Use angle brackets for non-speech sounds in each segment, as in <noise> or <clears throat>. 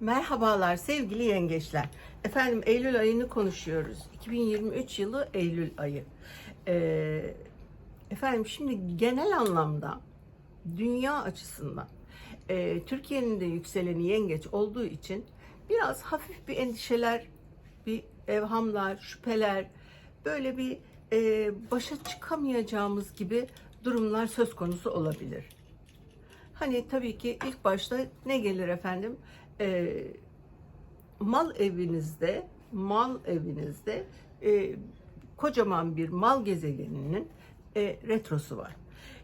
Merhabalar sevgili yengeçler. Efendim Eylül ayını konuşuyoruz. 2023 yılı Eylül ayı. Ee, efendim şimdi genel anlamda dünya açısından e, Türkiye'nin de yükseleni yengeç olduğu için biraz hafif bir endişeler, bir evhamlar, şüpheler, böyle bir e, başa çıkamayacağımız gibi durumlar söz konusu olabilir. Hani tabii ki ilk başta ne gelir efendim? Ee, mal evinizde, mal evinizde e, kocaman bir mal gezegeninin e, retrosu var.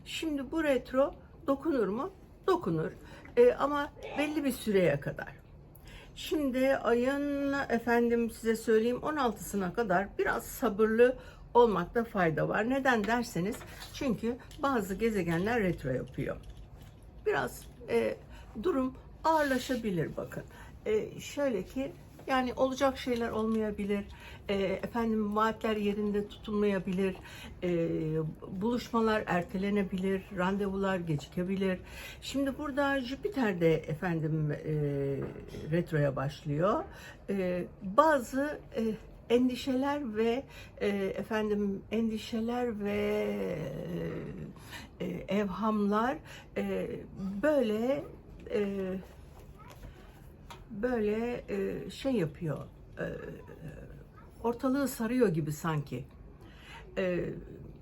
Şimdi bu retro dokunur mu? Dokunur. E, ama belli bir süreye kadar. Şimdi ayın efendim size söyleyeyim 16'sına kadar biraz sabırlı olmakta fayda var. Neden derseniz çünkü bazı gezegenler retro yapıyor biraz e, durum ağırlaşabilir bakın. E, şöyle ki yani olacak şeyler olmayabilir. E, efendim vaatler yerinde tutulmayabilir. E, buluşmalar ertelenebilir. Randevular gecikebilir. Şimdi burada Jüpiter de efendim e, retroya başlıyor. E, bazı e, endişeler ve e, efendim endişeler ve e, evhamlar e, böyle e, böyle e, şey yapıyor e, ortalığı sarıyor gibi sanki. E,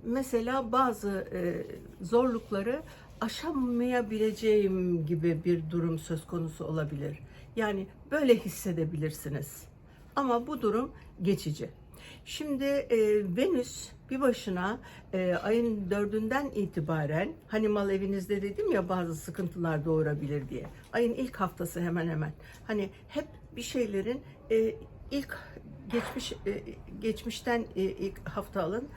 mesela bazı e, zorlukları aşamayabileceğim gibi bir durum söz konusu olabilir. Yani böyle hissedebilirsiniz. Ama bu durum geçici. Şimdi e, Venüs bir başına e, ayın dördünden itibaren hani mal evinizde dedim ya bazı sıkıntılar doğurabilir diye. Ayın ilk haftası hemen hemen. Hani hep bir şeylerin e, ilk geçmiş e, geçmişten e, ilk hafta alın.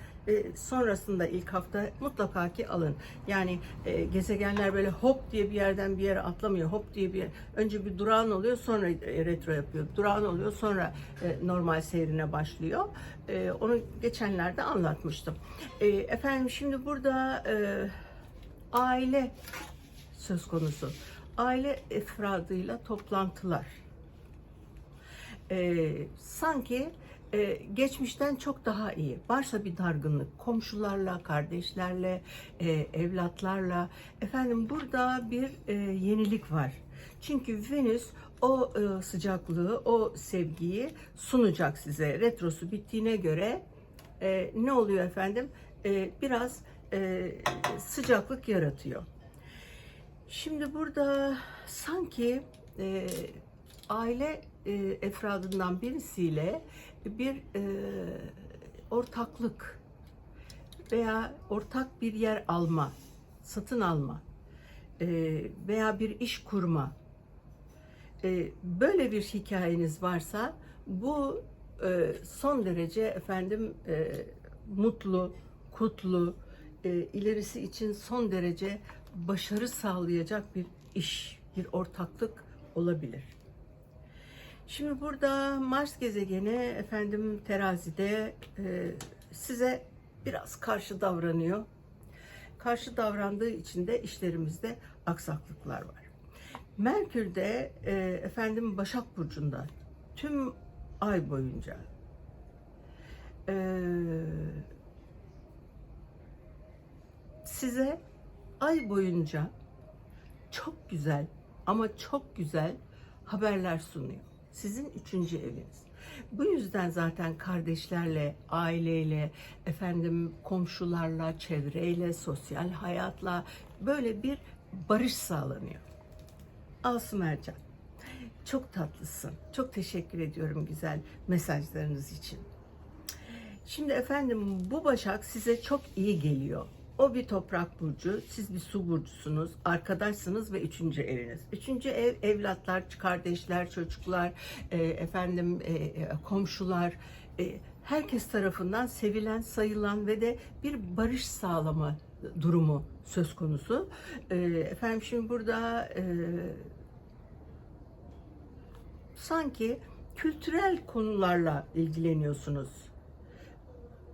Sonrasında ilk hafta mutlaka ki alın. Yani e, gezegenler böyle hop diye bir yerden bir yere atlamıyor. Hop diye bir önce bir durağan oluyor sonra e, retro yapıyor. Durağan oluyor sonra e, normal seyrine başlıyor. E, onu geçenlerde anlatmıştım. E, efendim şimdi burada e, aile söz konusu. Aile efradıyla toplantılar e, sanki e, geçmişten çok daha iyi. Varsa bir dargınlık, komşularla, kardeşlerle, e, evlatlarla. Efendim burada bir e, yenilik var. Çünkü Venüs o e, sıcaklığı, o sevgiyi sunacak size. Retrosu bittiğine göre e, ne oluyor efendim? E, biraz e, sıcaklık yaratıyor. Şimdi burada sanki e, aile e, efradından birisiyle bir e, ortaklık veya ortak bir yer alma, satın alma e, veya bir iş kurma e, böyle bir hikayeniz varsa bu e, son derece efendim e, mutlu, kutlu, e, ilerisi için son derece başarı sağlayacak bir iş, bir ortaklık olabilir. Şimdi burada Mars gezegeni efendim terazide e, size biraz karşı davranıyor. Karşı davrandığı için de işlerimizde aksaklıklar var. Merkür de e, efendim Başak Burcu'nda tüm ay boyunca e, size ay boyunca çok güzel ama çok güzel haberler sunuyor. Sizin üçüncü eviniz. Bu yüzden zaten kardeşlerle, aileyle, efendim komşularla, çevreyle, sosyal hayatla böyle bir barış sağlanıyor. Asım Ercan. Çok tatlısın. Çok teşekkür ediyorum güzel mesajlarınız için. Şimdi efendim bu başak size çok iyi geliyor. O bir toprak burcu, siz bir su burcusunuz, arkadaşsınız ve üçüncü eviniz. Üçüncü ev evlatlar, kardeşler, çocuklar, e, efendim e, e, komşular, e, herkes tarafından sevilen, sayılan ve de bir barış sağlama durumu söz konusu. E, efendim şimdi burada e, sanki kültürel konularla ilgileniyorsunuz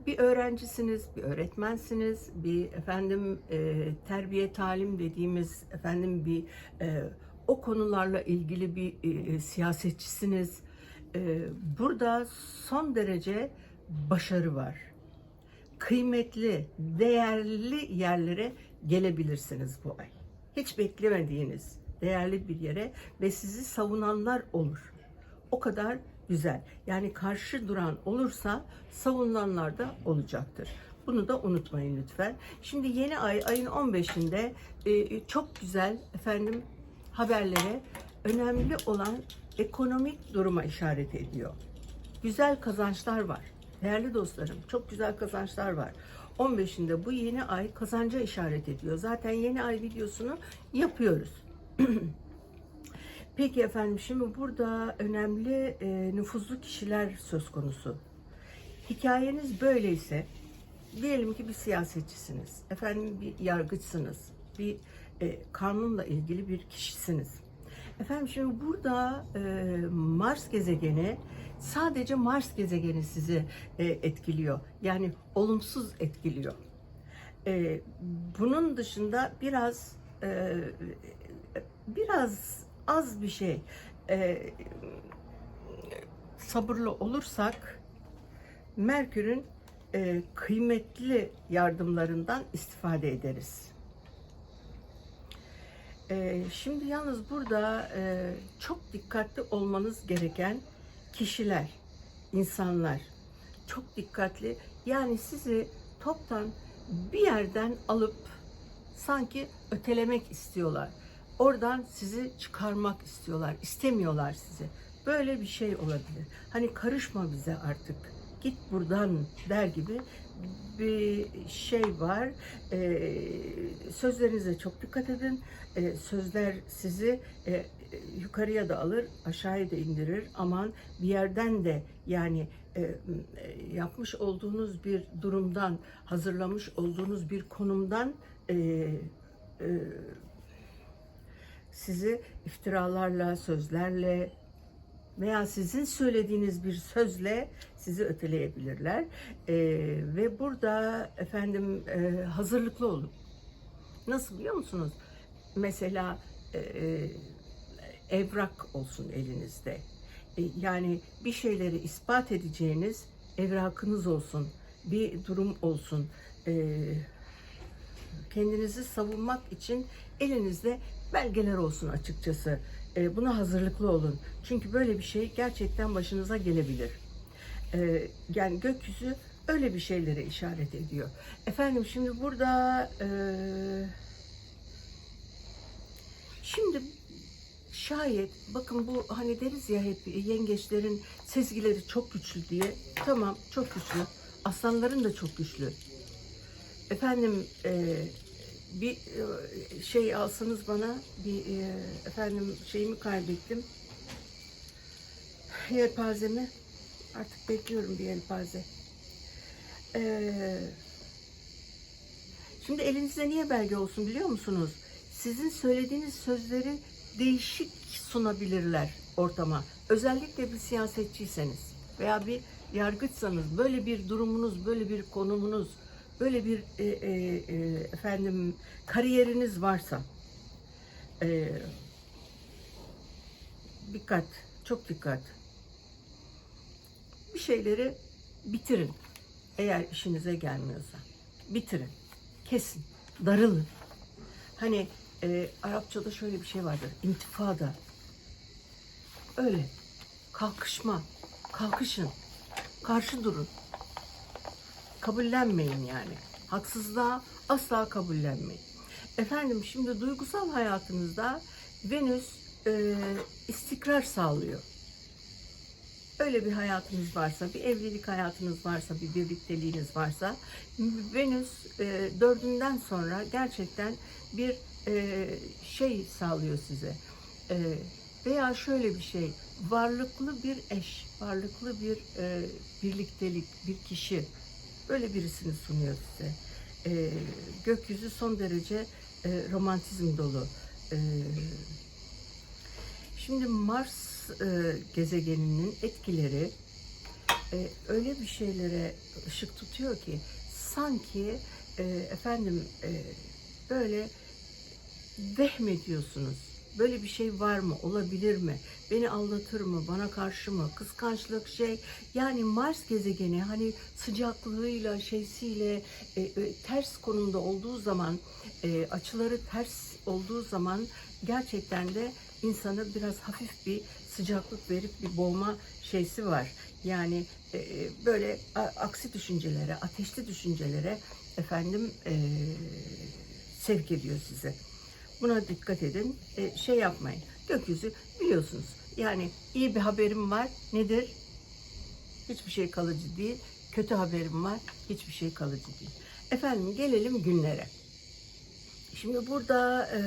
bir öğrencisiniz, bir öğretmensiniz, bir efendim e, terbiye talim dediğimiz efendim bir e, o konularla ilgili bir e, siyasetçisiniz. E, burada son derece başarı var. Kıymetli, değerli yerlere gelebilirsiniz bu ay. Hiç beklemediğiniz değerli bir yere ve sizi savunanlar olur. O kadar güzel. Yani karşı duran olursa savunanlar da olacaktır. Bunu da unutmayın lütfen. Şimdi yeni ay ayın 15'inde e, çok güzel efendim haberlere önemli olan ekonomik duruma işaret ediyor. Güzel kazançlar var. Değerli dostlarım çok güzel kazançlar var. 15'inde bu yeni ay kazanca işaret ediyor. Zaten yeni ay videosunu yapıyoruz. <clears throat> Peki efendim şimdi burada önemli e, nüfuzlu kişiler söz konusu. Hikayeniz böyleyse diyelim ki bir siyasetçisiniz, efendim bir yargıçsınız, bir e, kanunla ilgili bir kişisiniz. Efendim şimdi burada e, Mars gezegeni sadece Mars gezegeni sizi e, etkiliyor. Yani olumsuz etkiliyor. E, bunun dışında biraz e, biraz az bir şey e, sabırlı olursak Merkür'ün e, kıymetli yardımlarından istifade ederiz. E, şimdi yalnız burada e, çok dikkatli olmanız gereken kişiler, insanlar çok dikkatli. Yani sizi toptan bir yerden alıp sanki ötelemek istiyorlar. Oradan sizi çıkarmak istiyorlar. istemiyorlar sizi. Böyle bir şey olabilir. Hani karışma bize artık. Git buradan der gibi bir şey var. Ee, sözlerinize çok dikkat edin. Ee, sözler sizi e, yukarıya da alır, aşağıya da indirir. Aman bir yerden de yani e, yapmış olduğunuz bir durumdan, hazırlamış olduğunuz bir konumdan e, e, sizi iftiralarla, sözlerle veya sizin söylediğiniz bir sözle sizi öteleyebilirler. Ee, ve burada efendim e, hazırlıklı olun. Nasıl biliyor musunuz? Mesela e, e, evrak olsun elinizde. E, yani bir şeyleri ispat edeceğiniz evrakınız olsun. Bir durum olsun. E, kendinizi savunmak için elinizde belgeler olsun açıkçası. E, buna hazırlıklı olun. Çünkü böyle bir şey gerçekten başınıza gelebilir. E, yani gökyüzü öyle bir şeylere işaret ediyor. Efendim şimdi burada e, şimdi şayet bakın bu hani deriz ya hep yengeçlerin sezgileri çok güçlü diye. Tamam çok güçlü. Aslanların da çok güçlü. Efendim e, bir e, şey alsanız bana bir e, efendim şeyimi kaybettim. Yelpazemi. Artık bekliyorum bir yelpaze. Ee, şimdi elinizde niye belge olsun biliyor musunuz? Sizin söylediğiniz sözleri değişik sunabilirler ortama. Özellikle bir siyasetçiyseniz veya bir yargıçsanız böyle bir durumunuz, böyle bir konumunuz, böyle bir e, e, e, efendim kariyeriniz varsa e, dikkat, çok dikkat. Bir şeyleri bitirin. Eğer işinize gelmiyorsa. Bitirin. Kesin. Darılın. Hani e, Arapçada şöyle bir şey vardır. İntifada. Öyle. Kalkışma. Kalkışın. Karşı durun kabullenmeyin yani. Haksızlığa asla kabullenmeyin. Efendim şimdi duygusal hayatınızda Venüs e, istikrar sağlıyor. Öyle bir hayatınız varsa, bir evlilik hayatınız varsa, bir birlikteliğiniz varsa Venüs e, dördünden sonra gerçekten bir e, şey sağlıyor size. E, veya şöyle bir şey, varlıklı bir eş, varlıklı bir e, birliktelik, bir kişi Böyle birisini sunuyor size. E, gökyüzü son derece e, romantizm dolu. E, şimdi Mars e, gezegeninin etkileri e, öyle bir şeylere ışık tutuyor ki sanki e, efendim e, böyle vehmediyorsunuz. Böyle bir şey var mı? Olabilir mi? Beni aldatır mı? Bana karşı mı? Kıskançlık şey. Yani Mars gezegeni hani sıcaklığıyla, şeysiyle e, e, ters konumda olduğu zaman, e, açıları ters olduğu zaman gerçekten de insana biraz hafif bir sıcaklık verip bir boğma şeysi var. Yani e, e, böyle a- aksi düşüncelere, ateşli düşüncelere efendim e, sevk ediyor sizi. Buna dikkat edin. E, şey yapmayın. Gökyüzü biliyorsunuz. Yani iyi bir haberim var. Nedir? Hiçbir şey kalıcı değil. Kötü haberim var. Hiçbir şey kalıcı değil. Efendim gelelim günlere. Şimdi burada e,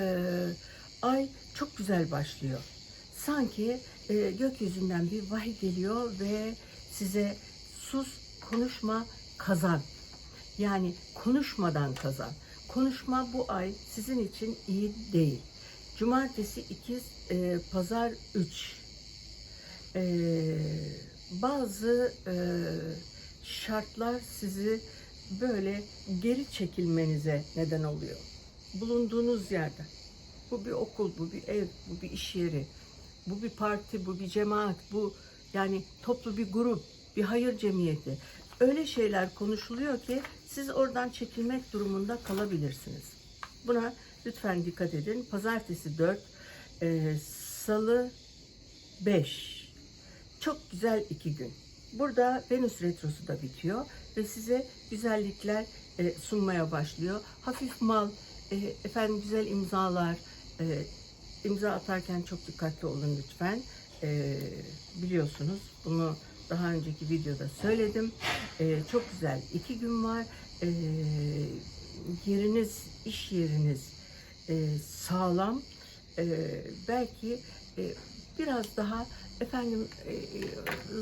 ay çok güzel başlıyor. Sanki e, gökyüzünden bir vahiy geliyor ve size sus, konuşma, kazan. Yani konuşmadan kazan. Konuşma bu ay sizin için iyi değil. Cumartesi 2, e, pazar 3. E, bazı e, şartlar sizi böyle geri çekilmenize neden oluyor. Bulunduğunuz yerden. Bu bir okul, bu bir ev, bu bir iş yeri, bu bir parti, bu bir cemaat, bu yani toplu bir grup, bir hayır cemiyeti. Öyle şeyler konuşuluyor ki siz oradan çekilmek durumunda kalabilirsiniz. Buna lütfen dikkat edin. Pazartesi 4, e, salı 5. Çok güzel iki gün. Burada Venüs retrosu da bitiyor ve size güzellikler e, sunmaya başlıyor. Hafif mal, e, efendim güzel imzalar, e, imza atarken çok dikkatli olun lütfen. E, biliyorsunuz bunu daha önceki videoda söyledim. E, çok güzel iki gün var. E, yeriniz, iş yeriniz e, sağlam. E, belki e, biraz daha efendim e,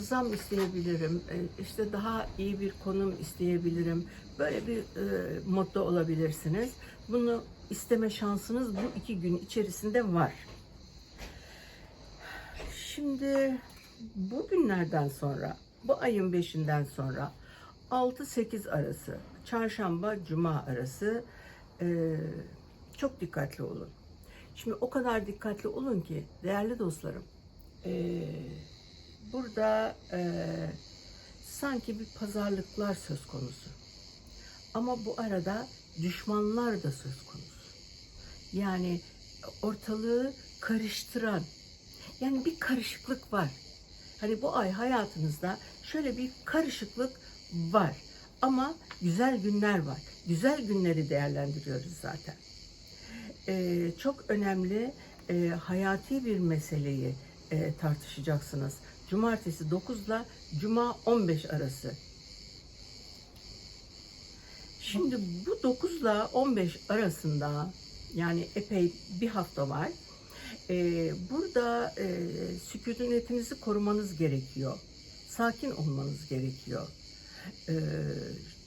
zam isteyebilirim, e, işte daha iyi bir konum isteyebilirim. Böyle bir e, modda olabilirsiniz. Bunu isteme şansınız bu iki gün içerisinde var. Şimdi bu günlerden sonra, bu ayın beşinden sonra 6-8 arası, çarşamba, cuma arası e, çok dikkatli olun. Şimdi o kadar dikkatli olun ki değerli dostlarım, e, burada e, sanki bir pazarlıklar söz konusu. Ama bu arada düşmanlar da söz konusu. Yani ortalığı karıştıran, yani bir karışıklık var. Hani bu ay hayatınızda şöyle bir karışıklık var. Ama güzel günler var. Güzel günleri değerlendiriyoruz zaten. Ee, çok önemli e, hayati bir meseleyi e, tartışacaksınız. Cumartesi 9 ile Cuma 15 arası. Şimdi bu 9 ile 15 arasında yani epey bir hafta var. Ee, burada e, sükunetinizi korumanız gerekiyor. Sakin olmanız gerekiyor. Ee,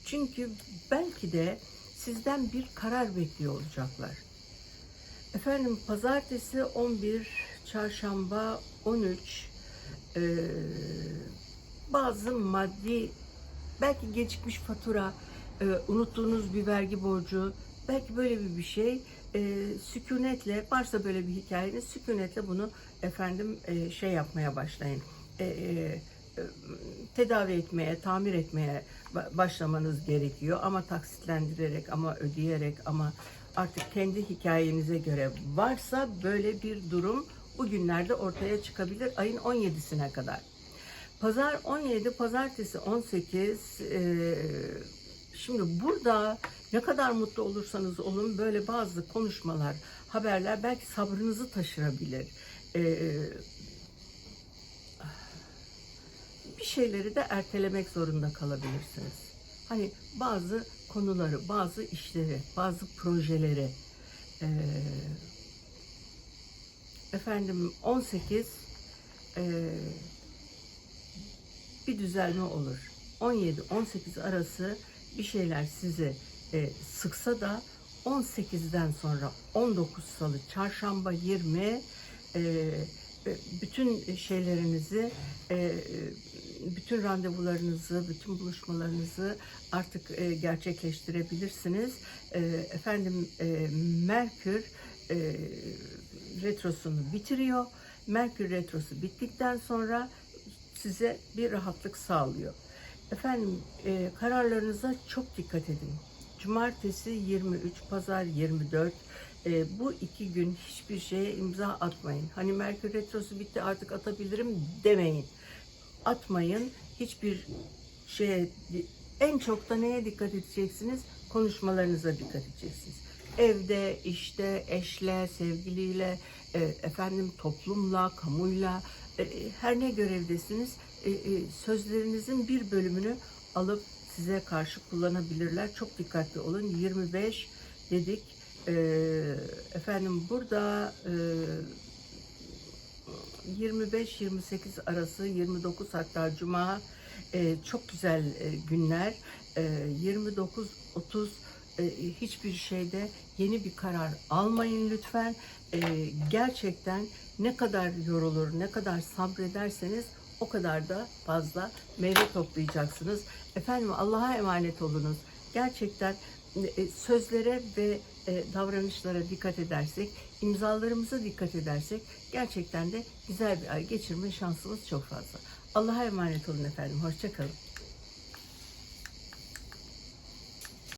çünkü belki de sizden bir karar bekliyor olacaklar. Efendim pazartesi 11, çarşamba 13, ee, bazı maddi belki gecikmiş fatura, e, unuttuğunuz bir vergi borcu, belki böyle bir bir şey e, sükunetle varsa böyle bir hikayeniz sükunetle bunu efendim e, şey yapmaya başlayın. E, e, e, tedavi etmeye, tamir etmeye ba- başlamanız gerekiyor ama taksitlendirerek ama ödeyerek ama artık kendi hikayenize göre varsa böyle bir durum bu günlerde ortaya çıkabilir ayın 17'sine kadar. Pazar 17, pazartesi 18. eee, şimdi burada ne kadar mutlu olursanız olun böyle bazı konuşmalar, haberler belki sabrınızı taşırabilir. Eee, bir şeyleri de ertelemek zorunda kalabilirsiniz. Hani bazı konuları, bazı işleri, bazı projeleri eee, efendim 18 eee, bir düzelme olur. 17-18 arası bir şeyler sizi e, sıksa da 18'den sonra 19 salı, çarşamba 20 e, e, bütün şeylerinizi, e, bütün randevularınızı, bütün buluşmalarınızı artık e, gerçekleştirebilirsiniz. E, efendim e, Merkür e, retrosunu bitiriyor. Merkür retrosu bittikten sonra size bir rahatlık sağlıyor. Efendim e, kararlarınıza çok dikkat edin. Cumartesi 23, pazar 24. E, bu iki gün hiçbir şeye imza atmayın. Hani Merkür retrosu bitti artık atabilirim demeyin. Atmayın. Hiçbir şeye en çok da neye dikkat edeceksiniz? Konuşmalarınıza dikkat edeceksiniz. Evde, işte, eşle, sevgiliyle, e, efendim toplumla, kamuyla, e, e, her ne görevdesiniz, sözlerinizin bir bölümünü alıp size karşı kullanabilirler. Çok dikkatli olun. 25 dedik. E, efendim burada e, 25-28 arası 29 hatta Cuma e, çok güzel e, günler. E, 29-30 e, hiçbir şeyde yeni bir karar almayın lütfen. E, gerçekten ne kadar yorulur, ne kadar sabrederseniz o kadar da fazla meyve toplayacaksınız. Efendim Allah'a emanet olunuz. Gerçekten e, sözlere ve e, davranışlara dikkat edersek, imzalarımıza dikkat edersek gerçekten de güzel bir ay geçirme şansımız çok fazla. Allah'a emanet olun efendim. Hoşçakalın.